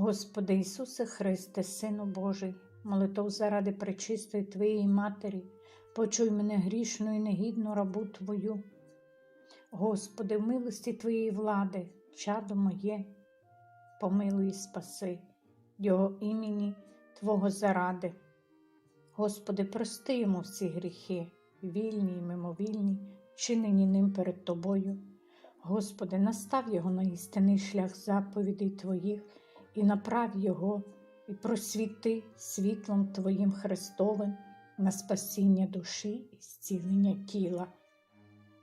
Господи Ісусе Христе, Сину Божий, молитов заради пречистої Твоєї Матері, почуй мене грішну і негідну рабу Твою. Господи, в милості Твоєї влади, чадо моє, помилуй і спаси, Його імені Твого заради. Господи, прости йому всі гріхи, вільні і мимовільні, чинені ним перед Тобою. Господи, настав його на істинний шлях заповідей Твоїх і направ його, і просвіти світлом Твоїм Христовим на спасіння душі і зцілення тіла.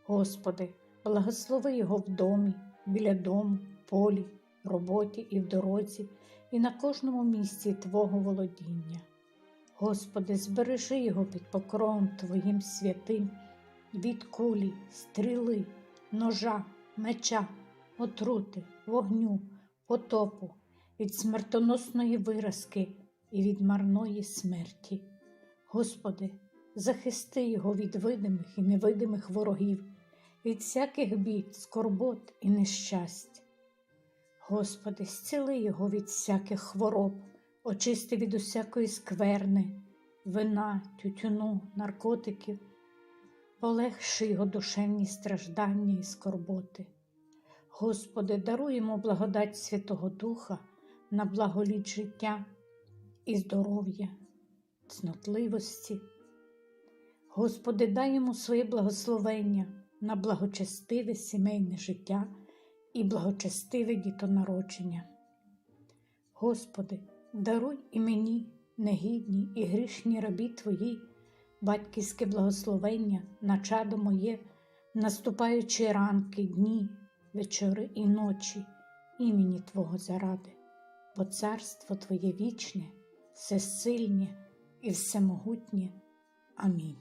Господи, благослови його в домі, біля дому, полі, роботі і в дорозі, і на кожному місці Твого володіння. Господи, збережи його під покровом Твоїм святим від кулі, стріли, ножа, меча, отрути, вогню, потопу, від смертоносної виразки і від марної смерті. Господи, захисти його від видимих і невидимих ворогів, від всяких бід, скорбот і нещасть. Господи, зціли його від всяких хвороб, очисти від усякої скверни, вина, тютюну, наркотиків, полегши його душевні страждання і скорботи. Господи, даруй йому благодать Святого Духа на благоліт життя і здоров'я, цнотливості. Господи, дай йому своє благословення на благочестиве сімейне життя і благочестиве дітонародження. Господи, даруй і мені, негідні і грішні рабі Твої, батьківське благословення на чадо моє, наступаючи ранки, дні, вечори і ночі, імені Твого заради, бо царство Твоє вічне, всесильне і всемогутнє. Амінь.